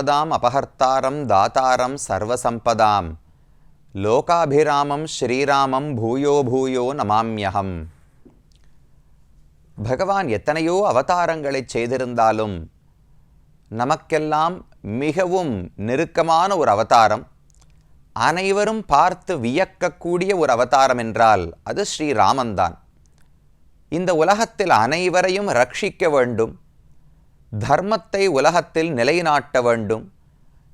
ஆபதாம் அபகர்த்தாரம் தாத்தாரம் சர்வசம்பதாம் லோகாபிராமம் ஸ்ரீராமம் பூயோ பூயோ நமாம்யகம் பகவான் எத்தனையோ அவதாரங்களை செய்திருந்தாலும் நமக்கெல்லாம் மிகவும் நெருக்கமான ஒரு அவதாரம் அனைவரும் பார்த்து வியக்கக்கூடிய ஒரு அவதாரம் என்றால் அது ஸ்ரீராமன்தான். இந்த உலகத்தில் அனைவரையும் ரட்சிக்க வேண்டும் தர்மத்தை உலகத்தில் நிலைநாட்ட வேண்டும்.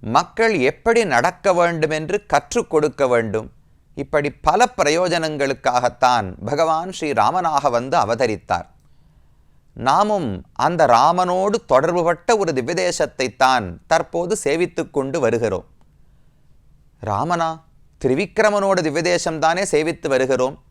மக்கள் எப்படி நடக்க வேண்டும் என்று கற்றுக் கொடுக்க வேண்டும். இப்படி பல பிரயோஜனங்களுக்காகத்தான் பகவான் ஸ்ரீ ராமனாக வந்து அவதரித்தார். நாமும் அந்த ராமனோடு தொடர்புபட்ட ஒரு திவ்யதேசத்தைத்தான் தற்போது சேவித்து கொண்டு வருகிறோம். ராமனா திரிவிக்ரமனோட திவ்யதேசம்தானே சேவித்து வருகிறோம்.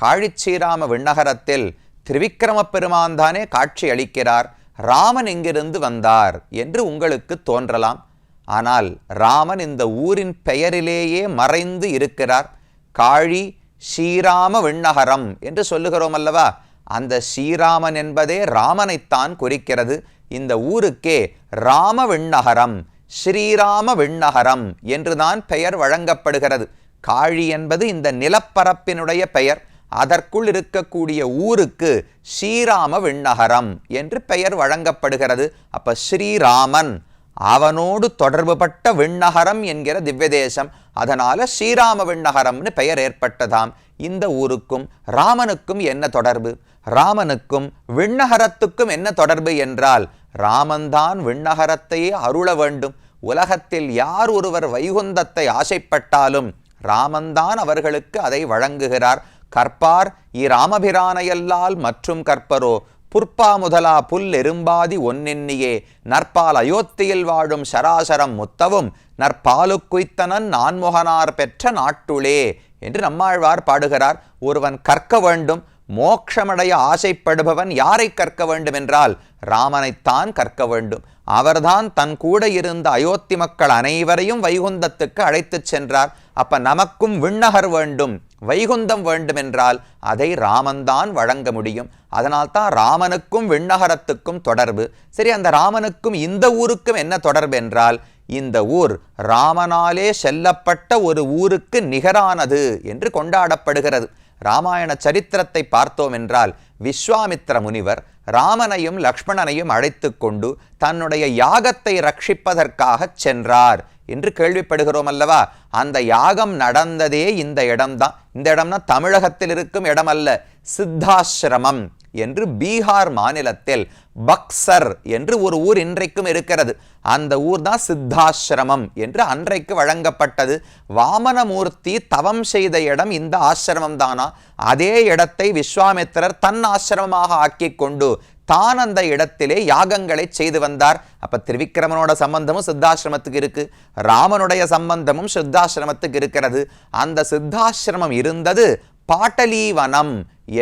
காழிச்சீராம விண்ணகரத்தில் திரிவிக்ரம பெருமான் தானே காட்சி அளிக்கிறார் ராமன் எங்கிருந்து வந்தார் என்று உங்களுக்கு தோன்றலாம். ஆனால் ராமன் இந்த ஊரின் பெயரிலேயே மறைந்து இருக்கிறார். காழி ஸ்ரீராம விண்ணகரம் என்று சொல்லுகிறோம் அல்லவா? அந்த ஸ்ரீராமன் என்பதே ராமனைத்தான் குறிக்கிறது. இந்த ஊருக்கே ராம விண்ணகரம் ஸ்ரீராம விண்ணகரம் என்றுதான் பெயர் வழங்கப்படுகிறது. காழி என்பது இந்த நிலப்பரப்பினுடைய பெயர். அதற்குள் இருக்கக்கூடிய ஊருக்கு ஸ்ரீராம விண்ணகரம் என்று பெயர் வழங்கப்படுகிறது. அப்ப ஸ்ரீராமன் அவனோடு தொடர்புபட்ட விண்ணகரம் என்கிற திவ்யதேசம். அதனால ஸ்ரீராம விண்ணகரம்னு பெயர் ஏற்பட்டதாம். இந்த ஊருக்கும் ராமனுக்கும் என்ன தொடர்பு? ராமனுக்கும் விண்ணகரத்துக்கும் என்ன தொடர்பு என்றால் ராமன்தான் விண்ணகரத்தையே அருள வேண்டும். உலகத்தில் யார் ஒருவர் வைகுந்தத்தை ஆசைப்பட்டாலும் ராமன்தான் அவர்களுக்கு அதை வழங்குகிறார். கற்பார் இராமபிரானையல்லால் மற்றும் கற்பரோ. புற்பா முதலா புல் எறும்பாதி ஒன்னெண்ணியே நற்பால் அயோத்தியில் வாழும் சராசரம் முத்தவும். நற்பாலுக்குய்த்தனன் நான்முகனார் பெற்ற நாட்டுளே. என்று நம்மாழ்வார் பாடுகிறார். ஒருவன் கற்க வேண்டும் மோட்சமடைய ஆசைப்படுபவன் யாரை கற்க வேண்டும் என்றால் ராமனைத்தான் கற்க வேண்டும். அவர்தான் தன் கூட இருந்த அயோத்தி மக்கள் அனைவரையும் வைகுந்தத்துக்கு அழைத்துச் சென்றார். அப்ப நமக்கும் விண்ணகர் வேண்டும் வைகுந்தம் வேண்டும் என்றால் அதை ராமன்தான் வழங்க முடியும். அதனால்தான் ராமனுக்கும் விண்ணகரத்துக்கும் தொடர்பு. சரி அந்த ராமனுக்கும் இந்த ஊருக்கும் என்ன தொடர்பு என்றால் இந்த ஊர் ராமனாலே செல்லப்பட்ட ஒரு ஊருக்கு நிகரானது என்று கொண்டாடப்படுகிறது. ராமாயண சரித்திரத்தை பார்த்தோம் என்றால் விஸ்வாமித்ர முனிவர் ராமனையும் லக்ஷ்மணனையும் அழைத்து கொண்டு தன்னுடைய யாகத்தை ரட்சிப்பதற்காக சென்றார் என்று கேள்விப்படுகிறோம் அல்லவா? அந்த யாகம் நடந்ததே இந்த இடம்தான். இந்த இடம்னா தமிழகத்தில் இருக்கும் இடம் அல்ல சித்தாசிரமம். என்று பீகார் மாநிலத்தில் பக்சர் என்று ஒரு ஊர் இன்றைக்கும் இருக்கிறது. அந்த ஊர் தான் சித்தாசிரமம் என்று அன்றைக்கு வழங்கப்பட்டது. வாமனமூர்த்தி தவம் செய்த இடம் இந்த ஆசிரமம் தானா? அதே இடத்தை விஸ்வாமித்திரர் தன் ஆசிரமமாக ஆக்கி கொண்டு தான் அந்த இடத்திலே யாகங்களை செய்து வந்தார். அப்ப திருவிக்கிரமனோட சம்பந்தமும் சித்தாசிரமத்துக்கு இருக்கு. ராமனுடைய சம்பந்தமும் சித்தாசிரமத்துக்கு இருக்கிறது. அந்த சித்தாசிரமம் இருந்தது பாட்டலீவனம்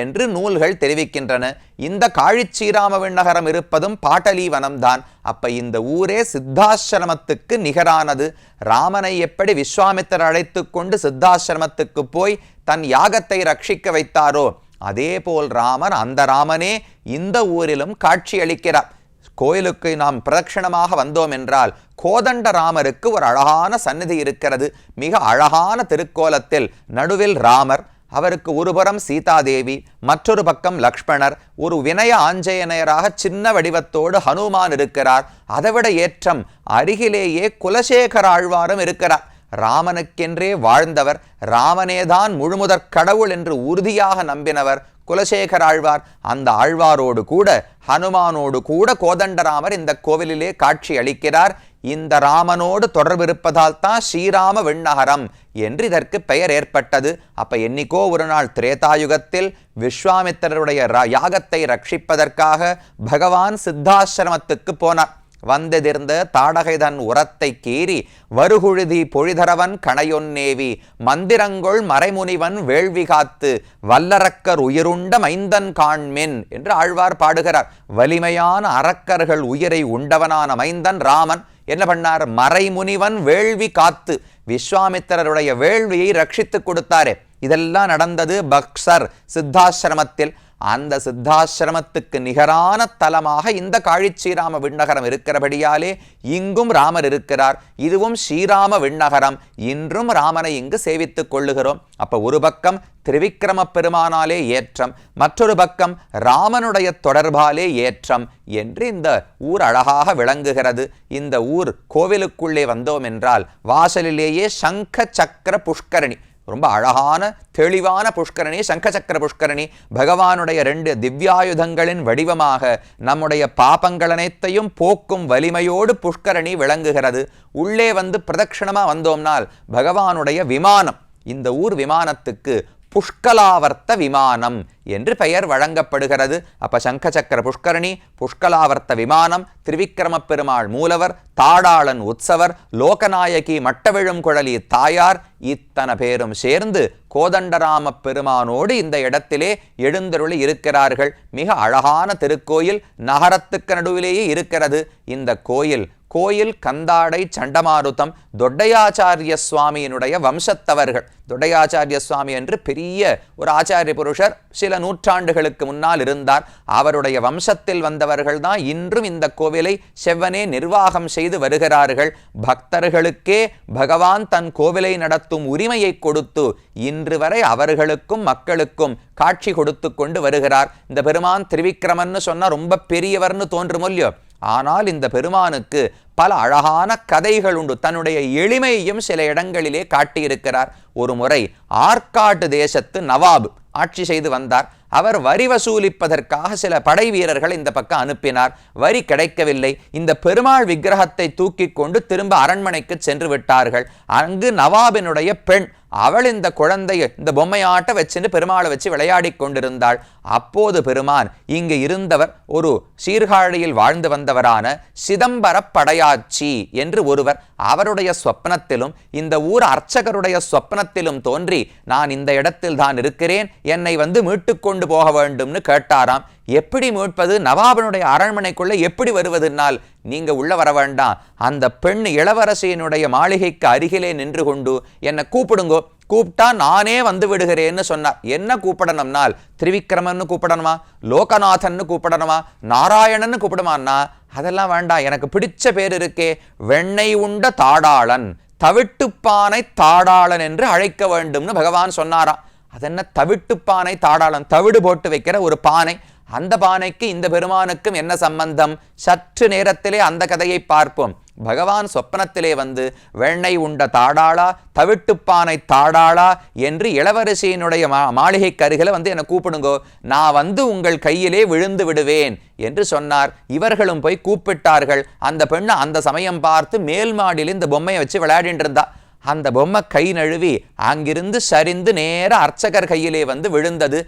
என்று நூல்கள் தெரிவிக்கின்றன. இந்த காழிச்சீராம விண்ணகரம் இருப்பதும் பாட்டலீவனம்தான். அப்ப இந்த ஊரே சித்தாசிரமத்துக்கு நிகரானது. ராமனை எப்படி விஸ்வாமித்தர் அழைத்து கொண்டு சித்தாசிரமத்துக்கு போய் தன் யாகத்தை ரட்சிக்க வைத்தாரோ அதே போல் ராமன் அந்த ராமனே இந்த ஊரிலும் காட்சி அளிக்கிறார். கோயிலுக்கு நாம் பிரதட்சிணமாக வந்தோம் என்றால் கோதண்ட ராமருக்கு ஒரு அழகான சந்நிதி இருக்கிறது. மிக அழகான திருக்கோலத்தில் நடுவில் ராமர் அவருக்கு ஒருபுறம் சீதாதேவி மற்றொரு பக்கம் லக்ஷ்மணர். ஒரு வினய ஆஞ்சயனையராக சின்ன வடிவத்தோடு ஹனுமான் இருக்கிறார். அதைவிட ஏற்றம் அருகிலேயே குலசேகர ஆழ்வாரும் இருக்கிறார். ராமனுக்கென்றே வாழ்ந்தவர் ராமனேதான் முழுமுதற் கடவுள் என்று உறுதியாக நம்பினவர் குலசேகர ஆழ்வார். அந்த ஆழ்வாரோடு கூட ஹனுமானோடு கூட கோதண்டராமர் இந்த கோவிலிலே காட்சி அளிக்கிறார். இந்த ராமனோடு தொடர்பு இருப்பதால் தான் ஸ்ரீராம விண்ணகரம் என்று இதற்கு பெயர் ஏற்பட்டது. அப்ப என்னைக்கோ ஒரு நாள் திரேதாயுகத்தில் விஸ்வாமித்திரருடைய யாகத்தை ரட்சிப்பதற்காக பகவான் சித்தாசிரமத்துக்கு போனார். வந்தெதிர்ந்த தாடகைதன் உரத்தை கீறி வருகுழுதி பொழிதரவன் கணையொன்னேவி மந்திரங்கொள் மறைமுனிவன் வேள்வி காத்து வல்லரக்கர் உயிருண்ட மைந்தன் காண்மென் என்று ஆழ்வார் பாடுகிறார். வலிமையான அரக்கர்கள் உயிரை உண்டவனான மைந்தன் ராமன். என்ன பண்ணார்? மறைமுனிவன் வேள்வி காத்து விஸ்வாமித்திரருடைய வேள்வியை ரட்சித்து கொடுத்தாரே. இதெல்லாம் நடந்தது பக்சர் சித்தாசிரமத்தில். அந்த சித்தாசிரமத்துக்கு நிகரான தலமாக இந்த காழி ஸ்ரீராம விண்ணகரம் இருக்கிறபடியாலே இங்கும் ராமர் இருக்கிறார். இதுவும் ஸ்ரீராம விண்ணகரம். இன்றும் ராமனை இங்கு சேவித்துக் கொள்ளுகிறோம். அப்ப ஒரு பக்கம் திரிவிக்ரம பெருமானாலே ஏற்றம் மற்றொரு பக்கம் ராமனுடைய தொடர்பாலே ஏற்றம் என்று இந்த ஊர் அழகாக விளங்குகிறது. இந்த ஊர் கோவிலுக்குள்ளே வந்தோம் என்றால் வாசலிலேயே சங்க சக்கர புஷ்கரணி ரொம்ப அழகான தெளிவான புஷ்கரணி சங்கசக்கர புஷ்கரணி பகவானுடைய ரெண்டு திவ்யாயுதங்களின் வடிவமாக நம்முடைய பாபங்கள் அனைத்தையும் போக்கும் வலிமையோடு புஷ்கரணி விளங்குகிறது. உள்ளே வந்து பிரதட்சிணமாக வந்தோம்னால் பகவானுடைய விமானம் இந்த ஊர் விமானத்துக்கு புஷ்கலாவர்த்த விமானம் என்று பெயர் வழங்கப்படுகிறது. அப்ப சங்கச்சக்கர புஷ்கரணி புஷ்கலாவர்த்த விமானம் திரிவிக்ரம பெருமாள் மூலவர் தாடாளன் உற்சவர் லோகநாயகி மட்டவிழும் குழலி தாயார் இத்தனை பேரும் சேர்ந்து கோதண்டராம பெருமானோடு இந்த இடத்திலே எழுந்தருளி இருக்கிறார்கள். மிக அழகான திருக்கோயில் நகரத்துக்கு நடுவிலேயே இருக்கிறது. இந்த கோயில் கோயில் கந்தாடை சண்டமாருதம் தொட்டையாச்சாரிய சுவாமியினுடைய வம்சத்தவர்கள். தொட்டையாச்சாரிய சுவாமி என்று பெரிய ஒரு ஆச்சாரிய புருஷர் சில நூற்றாண்டுகளுக்கு முன்னால் இருந்தார். அவருடைய வம்சத்தில் வந்தவர்கள் தான் இன்றும் இந்த கோவிலை செவ்வனே நிர்வாகம் செய்து வருகிறார்கள். பக்தர்களுக்கே பகவான் தன் கோவிலை நடத்தும் உரிமையை கொடுத்து இன்று வரை அவர்களுக்கும் மக்களுக்கும் காட்சி கொடுத்து கொண்டு வருகிறார். இந்த பெருமான் திரிவிக்ரமன்னு சொன்னால் ரொம்ப பெரியவர்னு தோன்றும் இல்லையோ? ஆனால் இந்த பெருமானுக்கு பல அழகான கதைகள் உண்டு. தன்னுடைய எளிமையையும் சில இடங்களிலே காட்டியிருக்கிறார். ஒரு முறை ஆற்காட்டு தேசத்து நவாப் ஆட்சி செய்து வந்தார். அவர் வரி வசூலிப்பதற்காக சில படை வீரர்கள் இந்த பக்கம் அனுப்பினார். வரி கிடைக்கவில்லை. இந்த பெருமாள் விக்கிரகத்தை தூக்கி கொண்டு திரும்ப அரண்மனைக்கு சென்று விட்டார்கள். அங்கு நவாபினுடைய பெண் அவள் இந்த குழந்தையை இந்த பொம்மையாட்ட வச்சுன்னு பெருமாளை வச்சு விளையாடி கொண்டிருந்தாள். அப்போது பெருமான் இங்கு இருந்தவர் ஒரு சீர்காழியில் வாழ்ந்து வந்தவரான சிதம்பர படையாச்சி என்று ஒருவர் அவருடைய சொப்னத்திலும் இந்த ஊர் அர்ச்சகருடைய சொப்னத்திலும் தோன்றி நான் இந்த இடத்தில் தான் இருக்கிறேன் என்னை வந்து மீட்டு கொண்டு போக வேண்டும்னு கேட்டாராம். எப்படி மீட்பது? நவாபனுடைய அரண்மனைக்குள்ளே எப்படி வருவதுனால் நீங்கள் உள்ள வர வேண்டாம். அந்த பெண் இளவரசியினுடைய மாளிகைக்கு அருகிலே நின்று கொண்டு என்னை கூப்பிடுங்கோ. கூப்பிட்டா நானே வந்து விடுகிறேன்னு சொன்னார் என்ன கூப்பிடணும்னால் திரிவிக்ரமன்னு கூப்பிடணுமா? லோகநாதன்னு கூப்பிடணுமா? நாராயணன்னு கூப்பிடுமான்னா அதெல்லாம் வேண்டாம். எனக்கு பிடிச்ச பேர் இருக்கே வெண்ணெய் உண்ட தாடாளன் தவிட்டுப்பானை தாடாளன் என்று அழைக்க வேண்டும்னு பகவான் சொன்னாராம். அதென்ன தவிட்டுப்பானை தாடாளன் தவிடு போட்டு வைக்கிற ஒரு பானை அந்த பானைக்கு இந்த பெருமானுக்கும் என்ன சம்பந்தம்? சற்று நேரத்திலே அந்த கதையை பார்ப்போம். பகவான் சொப்பனத்திலே வந்து வெண்ணெய் உண்ட தாடாளா? தவிட்டுப்பானை தாடாளா? என்று இளவரசியினுடைய மா மாளிகைக்கு அருகில வந்து என்னை கூப்பிடுங்கோ. நான் வந்து உங்கள் கையிலே விழுந்து விடுவேன் என்று சொன்னார். இவர்களும் போய் கூப்பிட்டார்கள். அந்த பெண்ணை அந்த சமயம் பார்த்து மேல் மாடியில் இந்த பொம்மையை வச்சு விளையாடிட்டு இருந்தா. அந்த பொம்மை கை நழுவி அங்கிருந்து சரிந்து நேர அர்ச்சகர் கையிலே வந்து விழுந்தது.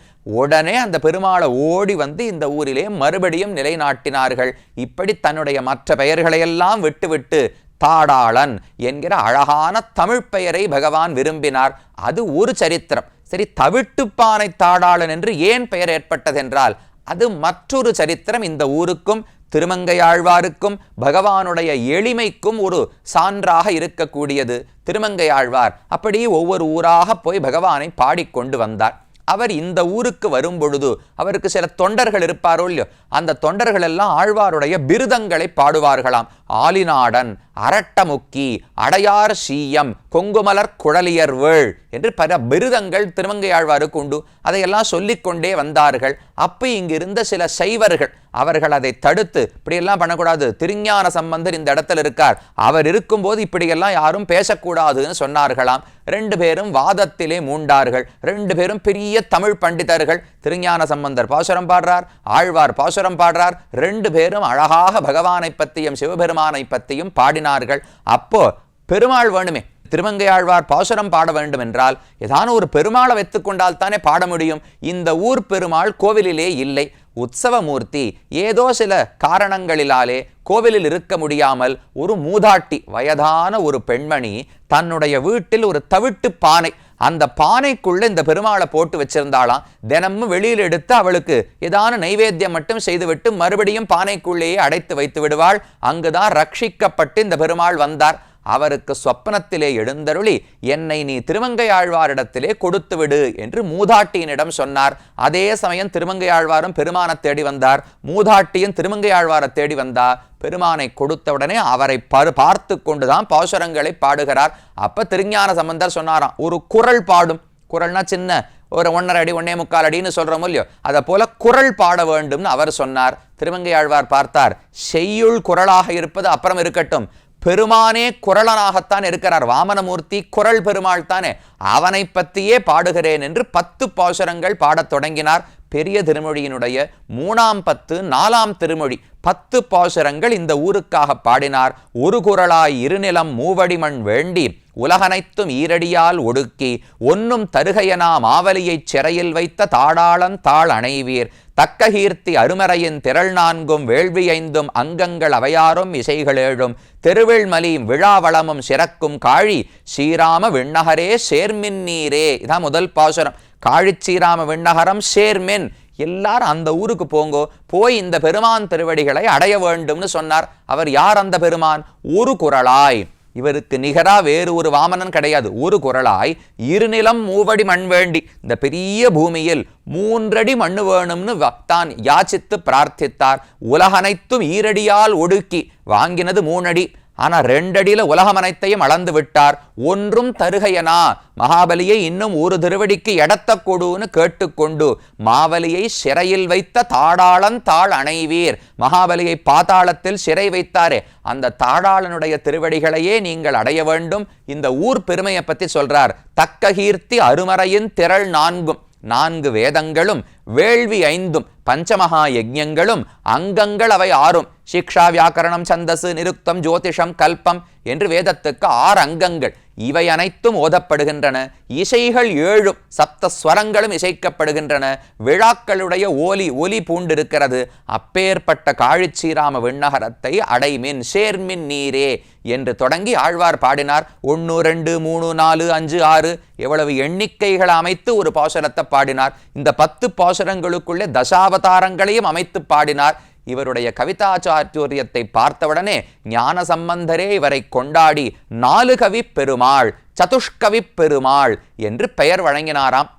உடனே அந்த பெருமாளை ஓடி வந்து இந்த ஊரிலே மறுபடியும் நிலைநாட்டினார்கள். இப்படி தன்னுடைய மற்ற பெயர்களையெல்லாம் விட்டுவிட்டு தாடாளன் என்கிற அழகான தமிழ் பெயரை பகவான் விரும்பினார். அது ஒரு சரித்திரம். சரி தவிட்டுப்பானை தாடாளன் என்று ஏன் பெயர் ஏற்பட்டதென்றால் அது மற்றொரு சரித்திரம் இந்த ஊருக்கும் திருமங்கையாழ்வாருக்கும் பகவானுடைய எளிமைக்கும் ஒரு சான்றாக இருக்கக்கூடியது திருமங்கையாழ்வார். அப்படி ஒவ்வொரு ஊராக போய் பகவானை பாடிக்கொண்டு வந்தார். அவர் இந்த ஊருக்கு வரும் பொழுது அவருக்கு சில தொண்டர்கள் இருப்பாரோ இல்லையோ அந்த தொண்டர்கள் எல்லாம் ஆழ்வாருடைய பிருதங்களை பாடுவார்களாம். ஆலிநாடன் அரட்டமுக்கி அடையார் சீயம் கொங்குமலர் குழலியர்வேள் என்று பல பிருதங்கள் திருமங்கையாழ்வாருக்கு உண்டு. அதையெல்லாம் சொல்லிக்கொண்டே வந்தார்கள். அப்போ இங்கிருந்த சில சைவர்கள் அவர்கள் அதை தடுத்து இப்படியெல்லாம் பண்ணக்கூடாது திருஞான சம்பந்தர் இந்த இடத்துல இருக்கார் அவர் இருக்கும்போது இப்படியெல்லாம் யாரும் பேசக்கூடாதுன்னு சொன்னார்களாம். ரெண்டு பேரும் வாதத்திலே மூண்டார்கள். ரெண்டு பேரும் பெரிய தமிழ் பண்டிதர்கள். திருஞான சம்பந்தர் பாசுரம் பாடுறார் ஆழ்வார் பாசுரம் பாடுறார். ரெண்டு பேரும் அழகாக பகவானை பற்றியும் சிவபெருமானை பற்றியும் பாடினார்கள். அப்போ பெருமாள் வேணுமே திருமங்கையாழ்வார் பாசுரம் பாட வேண்டும் என்றால் ஏதான ஒரு பெருமாளை வைத்துக்கொண்டால் தானே பாட முடியும். இந்த ஊர் பெருமாள் கோவிலிலே இல்லை. உற்சவமூர்த்தி ஏதோ சில காரணங்களிலாலே கோவிலில் இருக்க முடியாமல் ஒரு மூதாட்டி வயதான ஒரு பெண்மணி தன்னுடைய வீட்டில் ஒரு தவிட்டு பானை அந்த பானைக்குள்ள இந்த பெருமாளை போட்டு வச்சிருந்தாளாம். தினமும் வெளியில் எடுத்து அவளுக்கு ஏதான நைவேத்தியம் மட்டும் செய்துவிட்டு மறுபடியும் பானைக்குள்ளேயே அடைத்து வைத்து விடுவாள். அங்குதான் ரட்சிக்கப்பட்டு இந்த பெருமாள் வந்தார். அவருக்கு சொப்பனத்திலே எழுந்தருளி என்னை நீ திருமங்கையாழ்வாரிடத்திலே கொடுத்து விடு என்று மூதாட்டியினிடம் சொன்னார். அதே சமயம் திருமங்கையாழ்வாரும் பெருமானை தேடி வந்தார். மூதாட்டியும் திருமங்கையாழ்வாரை தேடி வந்தார் பெருமானை கொடுத்தவுடனே அவரை பரு பார்த்து கொண்டுதான் பாசுரங்களை பாடுகிறார். அப்ப திருஞான சம்பந்தர் சொன்னாராம் ஒரு குரல் பாடும். குரல்னா சின்ன ஒரு ஒன்றரை அடி ஒன்னே முக்கால் அடின்னு சொல்றோம் இல்லையோ? அதை போல குரல் பாட வேண்டும்னு அவர் சொன்னார். திருமங்கையாழ்வார் பார்த்தார் செய்யுள் குரலாக இருப்பது அப்புறம் இருக்கட்டும். பெருமானே குரலனாகத்தான் இருக்கிறார். வாமனமூர்த்தி குரல் பெருமாள் தானே. அவனை பற்றியே பாடுகிறேன் என்று பத்து பாசுரங்கள் பாடத் தொடங்கினார். பெரிய திருமொழியினுடைய மூணாம் பத்து நாலாம் திருமொழி பத்து பாசுரங்கள் இந்த ஊருக்காக பாடினார். ஒரு குரலாய் இருநிலம் மூவடிமண் வேண்டி உலகனைத்தும் ஈரடியால் ஒடுக்கி ஒன்னும் தருகையனா மாவலியைச் சிறையில் வைத்த தாடாளன் தாள் அணைவீர். தக்ககீர்த்தி அருமறையின் திரள் நான்கும் வேள்வி ஐந்தும் அங்கங்கள் அவையாரும் இசைகளேழும். தெருவிழ்மலியும் விழாவளமும் சிறக்கும் காழி ஸ்ரீராம விண்ணகரே சேர்மின் நீரே. இதான் முதல் பாசுரம். காழிச்சீராம விண்ணகரம் சேர்மென். எல்லாரும் அந்த ஊருக்கு போங்கோ போய் இந்த பெருமான் திருவடிகளை அடைய வேண்டும்னு சொன்னார். அவர் யார் அந்த பெருமான்? ஒரு குரலாய். இவருக்கு நிகரா வேறு ஒரு வாமனன் கிடையாது. ஒரு குரலாய் இருநிலம் மூவடி மண் வேண்டி இந்த பெரிய பூமியில் மூன்றடி மண்ணு வேணும்னு தான் யாச்சித்து பிரார்த்தித்தார். உலகனைத்தும் ஈரடியால் ஒடுக்கி வாங்கினது மூணடி. ஆனால் ரெண்டடியில் உலகம் அனைத்தையும் அளந்து விட்டார். ஒன்றும் தருகையனா? மகாபலியை இன்னும் ஒரு திருவடிக்கு எடத்த கொடுன்னு கேட்டுக்கொண்டு மாவலியை சிறையில் வைத்த தாடாளன் தாள் அணைவீர். மகாபலியை பாதாளத்தில் சிறை வைத்தாரே. அந்த தாடாளனுடைய திருவடிகளையே நீங்கள் அடைய வேண்டும். இந்த ஊர் பெருமையை பற்றி சொல்றார். தக்க கீர்த்தி அருமறையின் திரள் நான்கும். நான்கு வேதங்களும் வேள்வி ஐந்தும் பஞ்சமகா யஜ்யங்களும் அங்கங்கள் அவை ஆறும் சிக்ஷா வியாக்கரணம் சந்தசு நிருக்தம் ஜோதிஷம் கல்பம் என்று வேதத்துக்கு ஆறு அங்கங்கள். இவை அனைத்தும் ஓதப்படுகின்றன. இசைகள் ஏழும் சப்த ஸ்வரங்களும் இசைக்கப்படுகின்றன. விழாக்களுடைய ஓலி ஒலி பூண்டிருக்கிறது. அப்பேற்பட்ட காழிச்சீராம விண்ணகரத்தை அடைமின் சேர்மின் நீரே என்று தொடங்கி ஆழ்வார் பாடினார். ஒன்று ரெண்டு மூணு நாலு அஞ்சு ஆறு எவ்வளவு எண்ணிக்கைகள் அமைத்து ஒரு பாசுரத்தை பாடினார். இந்த பத்து பாசுரங்களுக்குள்ளே தசாவதாரங்களையும் அமைத்து பாடினார். இவருடைய கவிதாச்சாரியத்தை பார்த்தவுடனே ஞான சம்பந்தரே இவரை கொண்டாடி நாலு கவி பெருமாள் சதுஷ்கவி பெருமாள் என்று பெயர் வழங்கினாராம்.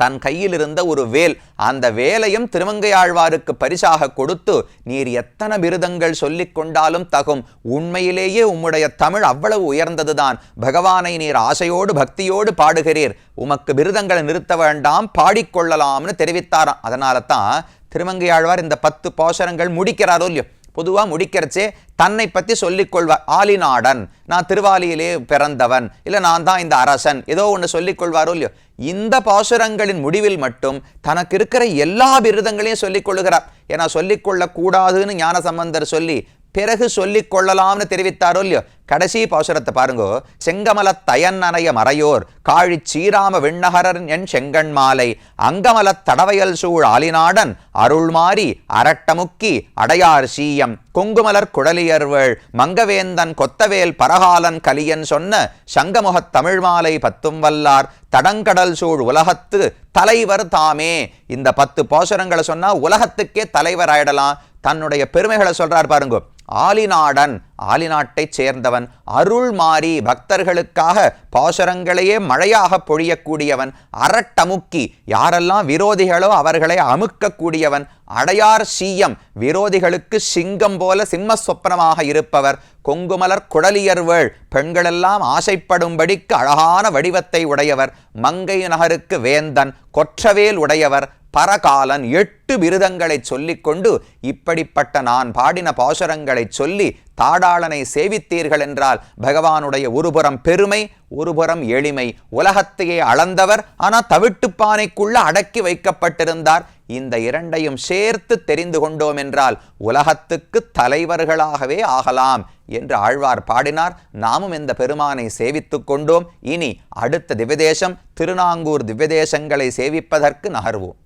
தன் கையில் இருந்த ஒரு வேல் அந்த வேலையும் திருமங்கையாழ்வாருக்கு பரிசாக கொடுத்து நீர் எத்தனை விருதங்கள் சொல்லிக் கொண்டாலும் தகும். உண்மையிலேயே உம்முடைய தமிழ் அவ்வளவு உயர்ந்ததுதான். பகவானை நீர் ஆசையோடு பக்தியோடு பாடுகிறீர். உமக்கு விருதங்களை நிறுத்த வேண்டாம் பாடிக்கொள்ளலாம்னு தெரிவித்தாராம். அதனால தான் திருமங்கையாழ்வார் இந்த பத்து பாசரங்கள் முடிக்கிறாரோ இல்லையோ? பொதுவாக முடிக்கிறச்சே தன்னை பற்றி சொல்லிக்கொள்வார் ஆலிநாடன் நான் திருவாலியிலே பிறந்தவன். இல்லை நான் தான் இந்த அரசன். ஏதோ ஒன்று சொல்லிக்கொள்வாரோ இல்லையோ? இந்த பாசுரங்களின் முடிவில் மட்டும் தனக்கு இருக்கிற எல்லா விருதங்களையும் சொல்லிக்கொள்கிறார் ஏன்னா சொல்லிக்கொள்ளக்கூடாதுன்னு ஞான சம்பந்தர் சொல்லி பிறகு சொல்லிக் கொள்ளலாம்னு தெரிவித்தாரோ இல்லையோ? கடைசி பாசுரத்தை பாருங்கோ. செங்கமல அணைய மறையோர் காழி சீராம விண்ணகரன் என் செங்கண் மாலை அங்கமல தடவையல் சூழ் ஆலிநாடன் அருள்மாரி அரட்டமுக்கி அடையார் சீயம் குங்குமலர் குடலியர்வள் மங்கவேந்தன் கொத்தவேல் பரகாலன் கலியன் சொன்ன சங்கமுகத் தமிழ் மாலை பத்தும் வல்லார் தடங்கடல் சூழ் உலகத்து தலைவர் தாமே. இந்த பத்து பாசுரங்களை சொன்னா உலகத்துக்கே தலைவர் ஆயிடலாம். தன்னுடைய பெருமைகளை சொல்றார் பாருங்க. ஆலிநாடன் ஆலிநாட்டைச் சேர்ந்தவன் அருள் மாறி பக்தர்களுக்காக பாசுரங்களையே மழையாக பொழியக்கூடியவன் அரட்டமுக்கி யாரெல்லாம் விரோதிகளோ அவர்களை அமுக்கக்கூடியவன் அடையார் சீயம் விரோதிகளுக்கு சிங்கம் போல சிம்ம சொப்பனமாக இருப்பவர் கொங்குமலர் குடலியர்வள் பெண்களெல்லாம் ஆசைப்படும்படிக்கு அழகான வடிவத்தை உடையவர் மங்கை நகருக்கு வேந்தன் கொற்றவேல் உடையவர் பரகாலன் எட்டு விருதங்களை சொல்லிக்கொண்டு இப்படிப்பட்ட நான் பாடின பாசுரங்களை சொல்லி தாடாளனை சேவித்தீர்கள் என்றால் பகவானுடைய ஒருபுறம் பெருமை ஒருபுறம் எளிமை. உலகத்தையே அளந்தவர் ஆனால் தவிட்டுப்பானைக்குள்ள அடக்கி வைக்கப்பட்டிருந்தார். இந்த இரண்டையும் சேர்த்து தெரிந்து கொண்டோம் என்றால் உலகத்துக்கு தலைவர்களாகவே ஆகலாம் என்று ஆழ்வார் பாடினார். நாமும் இந்த பெருமானை சேவித்துக் கொண்டோம். இனி அடுத்த திவ்யதேசம் திருநாங்கூர் திவ்யதேசங்களை சேவிப்பதற்கு நகர்வோம்.